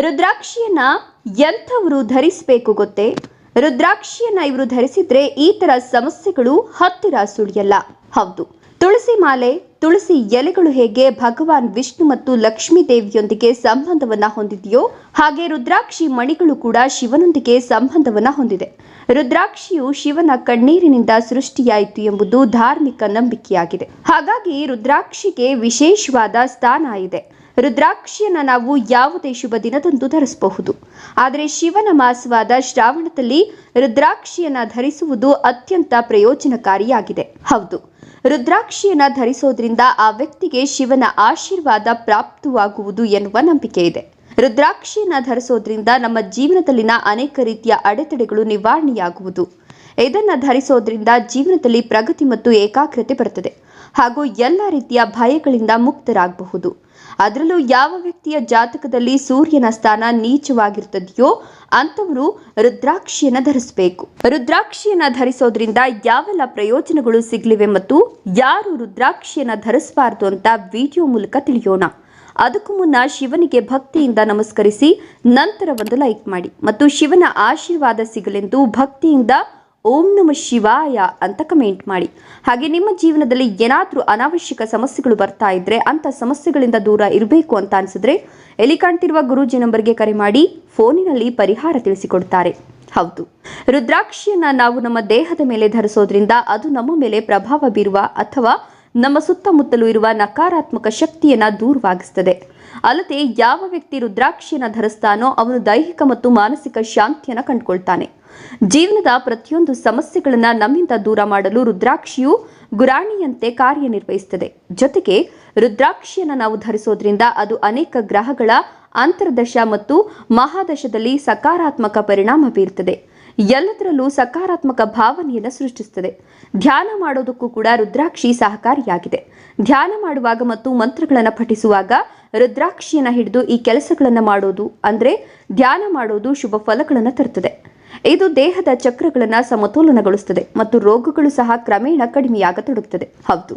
ರುದ್ರಾಕ್ಷಿಯನ್ನ ಎಂಥವರು ಧರಿಸಬೇಕು ಗೊತ್ತೇ? ರುದ್ರಾಕ್ಷಿಯನ್ನ ಇವರು ಧರಿಸಿದ್ರೆ ಈ ತರ ಸಮಸ್ಯೆಗಳು ಹತ್ತಿರ ಸುಳಿಯಲ್ಲ. ಹೌದು. ತುಳಸಿ ಮಾಲೆ, ತುಳಸಿ ಎಲೆಗಳು ಹೇಗೆ ಭಗವಾನ್ ವಿಷ್ಣು ಮತ್ತು ಲಕ್ಷ್ಮೀ ದೇವಿಯೊಂದಿಗೆ ಸಂಬಂಧವನ್ನ ಹೊಂದಿದೆಯೋ, ಹಾಗೆ ರುದ್ರಾಕ್ಷಿ ಮಣಿಗಳು ಕೂಡ ಶಿವನೊಂದಿಗೆ ಸಂಬಂಧವನ್ನ ಹೊಂದಿದೆ. ರುದ್ರಾಕ್ಷಿಯು ಶಿವನ ಕಣ್ಣೀರಿನಿಂದ ಸೃಷ್ಟಿಯಾಯಿತು ಎಂಬುದು ಧಾರ್ಮಿಕ ನಂಬಿಕೆಯಾಗಿದೆ. ಹಾಗಾಗಿ ರುದ್ರಾಕ್ಷಿಗೆ ವಿಶೇಷವಾದ ಸ್ಥಾನ ಇದೆ. ರುದ್ರಾಕ್ಷಿಯನ್ನ ನಾವು ಯಾವುದೇ ಶುಭ ದಿನದಂದು ಧರಿಸಬಹುದು. ಆದರೆ ಶಿವನ ಮಾಸವಾದ ಶ್ರಾವಣದಲ್ಲಿ ರುದ್ರಾಕ್ಷಿಯನ್ನು ಧರಿಸುವುದು ಅತ್ಯಂತ ಪ್ರಯೋಜನಕಾರಿಯಾಗಿದೆ. ಹೌದು, ರುದ್ರಾಕ್ಷಿಯನ್ನು ಧರಿಸೋದ್ರಿಂದ ಆ ವ್ಯಕ್ತಿಗೆ ಶಿವನ ಆಶೀರ್ವಾದ ಪ್ರಾಪ್ತವಾಗುವುದು ಎನ್ನುವ ನಂಬಿಕೆ ಇದೆ. ರುದ್ರಾಕ್ಷಿಯನ್ನು ಧರಿಸೋದ್ರಿಂದ ನಮ್ಮ ಜೀವನದಲ್ಲಿನ ಅನೇಕ ರೀತಿಯ ಅಡೆತಡೆಗಳು ನಿವಾರಣೆಯಾಗುವುದು. ಇದನ್ನು ಧರಿಸೋದ್ರಿಂದ ಜೀವನದಲ್ಲಿ ಪ್ರಗತಿ ಮತ್ತು ಏಕಾಗ್ರತೆ ಬರುತ್ತದೆ. ಹಾಗೂ ಎಲ್ಲ ರೀತಿಯ ಭಯಗಳಿಂದ ಮುಕ್ತರಾಗಬಹುದು. ಅದರಲ್ಲೂ ಯಾವ ವ್ಯಕ್ತಿಯ ಜಾತಕದಲ್ಲಿ ಸೂರ್ಯನ ಸ್ಥಾನ ನೀಚವಾಗಿರ್ತದೆಯೋ ಅಂತವರು ರುದ್ರಾಕ್ಷಿಯನ್ನು ಧರಿಸಬೇಕು. ರುದ್ರಾಕ್ಷಿಯನ್ನು ಧರಿಸೋದ್ರಿಂದ ಯಾವೆಲ್ಲ ಪ್ರಯೋಜನಗಳು ಸಿಗ್ಲಿವೆ ಮತ್ತು ಯಾರು ರುದ್ರಾಕ್ಷಿಯನ್ನು ಧರಿಸಬಾರದು ಅಂತ ವಿಡಿಯೋ ಮೂಲಕ ತಿಳಿಯೋಣ. ಅದಕ್ಕೂ ಮುನ್ನ ಶಿವನಿಗೆ ಭಕ್ತಿಯಿಂದ ನಮಸ್ಕರಿಸಿ, ನಂತರ ಒಂದು ಲೈಕ್ ಮಾಡಿ ಮತ್ತು ಶಿವನ ಆಶೀರ್ವಾದ ಸಿಗಲೆಂದು ಭಕ್ತಿಯಿಂದ ಓಂ ನಮ ಶಿವಾಯ ಅಂತ ಕಮೆಂಟ್ ಮಾಡಿ. ಹಾಗೆ ನಿಮ್ಮ ಜೀವನದಲ್ಲಿ ಏನಾದರೂ ಅನಾವಶ್ಯಕ ಸಮಸ್ಯೆಗಳು ಬರ್ತಾ ಇದ್ರೆ ಅಂತ ಸಮಸ್ಯೆಗಳಿಂದ ದೂರ ಇರಬೇಕು ಅಂತ ಅನಿಸಿದ್ರೆ ಎಲ್ಲಿ ಕಾಣ್ತಿರುವ ಗುರೂಜಿ ನಂಬರ್ಗೆ ಕರೆ ಮಾಡಿ, ಫೋನಿನಲ್ಲಿ ಪರಿಹಾರ ತಿಳಿಸಿಕೊಡ್ತಾರೆ. ಹೌದು. ರುದ್ರಾಕ್ಷಿಯನ್ನ ನಾವು ನಮ್ಮ ದೇಹದ ಮೇಲೆ ಧರಿಸೋದ್ರಿಂದ ಅದು ನಮ್ಮ ಮೇಲೆ ಪ್ರಭಾವ ಬೀರುವ ಅಥವಾ ನಮ್ಮ ಸುತ್ತಮುತ್ತಲೂ ಇರುವ ನಕಾರಾತ್ಮಕ ಶಕ್ತಿಯನ್ನ ದೂರವಾಗಿಸ್ತದೆ. ಅಲ್ಲದೆ ಯಾವ ವ್ಯಕ್ತಿ ರುದ್ರಾಕ್ಷಿಯನ್ನ ಧರಿಸ್ತಾನೋ ಅವನು ದೈಹಿಕ ಮತ್ತು ಮಾನಸಿಕ ಶಾಂತಿಯನ್ನ ಕಂಡುಕೊಳ್ತಾನೆ. ಜೀವನದ ಪ್ರತಿಯೊಂದು ಸಮಸ್ಯೆಗಳನ್ನ ನಮ್ಮಿಂದ ದೂರ ಮಾಡಲು ರುದ್ರಾಕ್ಷಿಯು ಗುರಾಣಿಯಂತೆ ಕಾರ್ಯನಿರ್ವಹಿಸುತ್ತದೆ ಜೊತೆಗೆ ರುದ್ರಾಕ್ಷಿಯನ್ನ ನಾವು ಧರಿಸೋದ್ರಿಂದ ಅದು ಅನೇಕ ಗ್ರಹಗಳ ಅಂತರ್ದಶ ಮತ್ತು ಮಹಾದಶದಲ್ಲಿ ಸಕಾರಾತ್ಮಕ ಪರಿಣಾಮ ಬೀರುತ್ತದೆ ಎಲ್ಲದರಲ್ಲೂ ಸಕಾರಾತ್ಮಕ ಭಾವನೆಯನ್ನು ಸೃಷ್ಟಿಸುತ್ತದೆ ಧ್ಯಾನ ಮಾಡೋದಕ್ಕೂ ಕೂಡ ರುದ್ರಾಕ್ಷಿ ಸಹಕಾರಿಯಾಗಿದೆ. ಧ್ಯಾನ ಮಾಡುವಾಗ ಮತ್ತು ಮಂತ್ರಗಳನ್ನು ಪಠಿಸುವಾಗ ರುದ್ರಾಕ್ಷಿಯನ್ನು ಹಿಡಿದು ಈ ಕೆಲಸಗಳನ್ನು ಮಾಡೋದು ಅಂದರೆ ಧ್ಯಾನ ಮಾಡೋದು ಶುಭ ಫಲಗಳನ್ನು ತರ್ತದೆ. ಇದು ದೇಹದ ಚಕ್ರಗಳನ್ನು ಸಮತೋಲನಗೊಳಿಸುತ್ತದೆ ಮತ್ತು ರೋಗಗಳು ಸಹ ಕ್ರಮೇಣ ಕಡಿಮೆಯಾಗತೊಡಗುತ್ತದೆ. ಹೌದು.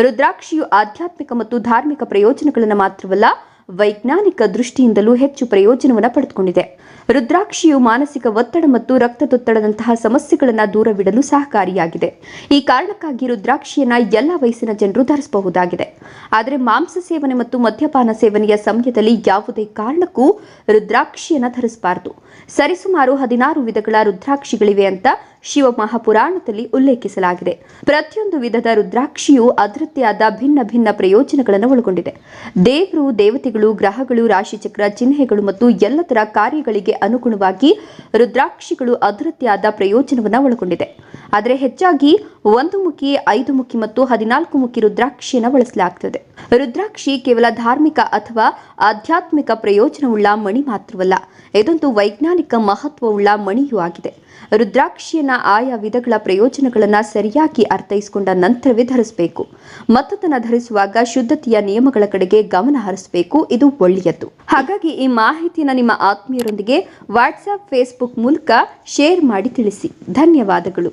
ರುದ್ರಾಕ್ಷಿಯು ಆಧ್ಯಾತ್ಮಿಕ ಮತ್ತು ಧಾರ್ಮಿಕ ಪ್ರಯೋಜನಗಳನ್ನು ಮಾತ್ರವಲ್ಲ ವೈಜ್ಞಾನಿಕ ದೃಷ್ಟಿಯಿಂದಲೂ ಹೆಚ್ಚು ಪ್ರಯೋಜನವನ್ನು ಪಡೆದುಕೊಂಡಿದೆ. ರುದ್ರಾಕ್ಷಿಯು ಮಾನಸಿಕ ಒತ್ತಡ ಮತ್ತು ರಕ್ತದೊತ್ತಡದಂತಹ ಸಮಸ್ಯೆಗಳನ್ನು ದೂರವಿಡಲು ಸಹಕಾರಿಯಾಗಿದೆ. ಈ ಕಾರಣಕ್ಕಾಗಿ ರುದ್ರಾಕ್ಷಿಯನ್ನ ಎಲ್ಲ ವಯಸ್ಸಿನ ಜನರು ಧರಿಸಬಹುದಾಗಿದೆ. ಆದರೆ ಮಾಂಸ ಸೇವನೆ ಮತ್ತು ಮದ್ಯಪಾನ ಸೇವನೆಯ ಸಮಯದಲ್ಲಿ ಯಾವುದೇ ಕಾರಣಕ್ಕೂ ರುದ್ರಾಕ್ಷಿಯನ್ನು ಧರಿಸಬಾರದು. ಸರಿಸುಮಾರು ಹದಿನಾರು ವಿಧಗಳ ರುದ್ರಾಕ್ಷಿಗಳಿವೆ ಅಂತ ಶಿವಮಹಾಪುರಾಣದಲ್ಲಿ ಉಲ್ಲೇಖಿಸಲಾಗಿದೆ. ಪ್ರತಿಯೊಂದು ವಿಧದ ರುದ್ರಾಕ್ಷಿಯು ಅದರದ್ದೇ ಭಿನ್ನ ಭಿನ್ನ ಪ್ರಯೋಜನಗಳನ್ನು ಒಳಗೊಂಡಿದೆ. ದೇವರು, ದೇವತೆಗಳು, ಗ್ರಹಗಳು, ರಾಶಿಚಕ್ರ, ಚಿಹ್ನೆಗಳು ಮತ್ತು ಎಲ್ಲದರ ಕಾರ್ಯಗಳಿಗೆ ಅನುಗುಣವಾಗಿ ರುದ್ರಾಕ್ಷಿಗಳು ಆದ ಪ್ರಯೋಜನವನ್ನು ಒಳಗೊಂಡಿದೆ. ಆದರೆ ಹೆಚ್ಚಾಗಿ ಒಂದು ಮುಖಿ, ಐದು ಮುಖಿ ಮತ್ತು ಹದಿನಾಲ್ಕು ಮುಖಿ ರುದ್ರಾಕ್ಷಿಯನ್ನು ಬಳಸಲಾಗುತ್ತದೆ ರುದ್ರಾಕ್ಷಿ ಕೇವಲ ಧಾರ್ಮಿಕ ಅಥವಾ ಆಧ್ಯಾತ್ಮಿಕ ಪ್ರಯೋಜನವುಳ್ಳ ಮಣಿ ಮಾತ್ರವಲ್ಲ, ಇದೊಂದು ವೈಜ್ಞಾನಿಕ ಮಹತ್ವವುಳ್ಳ ಮಣಿಯೂ ಆಗಿದೆ. ರುದ್ರಾಕ್ಷಿಯನ್ನ ಆಯಾ ವಿಧಗಳ ಪ್ರಯೋಜನಗಳನ್ನು ಸರಿಯಾಗಿ ಅರ್ಥೈಸಿಕೊಂಡ ನಂತರವೇ ಧರಿಸಬೇಕು. ಮತ್ತದನ್ನು ಧರಿಸುವಾಗ ಶುದ್ಧತೆಯ ನಿಯಮಗಳ ಕಡೆಗೆ ಗಮನ ಹರಿಸಬೇಕು, ಇದು ಒಳ್ಳೆಯದು. ಹಾಗಾಗಿ ಈ ಮಾಹಿತಿಯನ್ನು ನಿಮ್ಮ ಆತ್ಮೀಯರೊಂದಿಗೆ ವಾಟ್ಸ್ಆಪ್ ಫೇಸ್ಬುಕ್ ಮೂಲಕ ಶೇರ್ ಮಾಡಿ ತಿಳಿಸಿ. ಧನ್ಯವಾದಗಳು.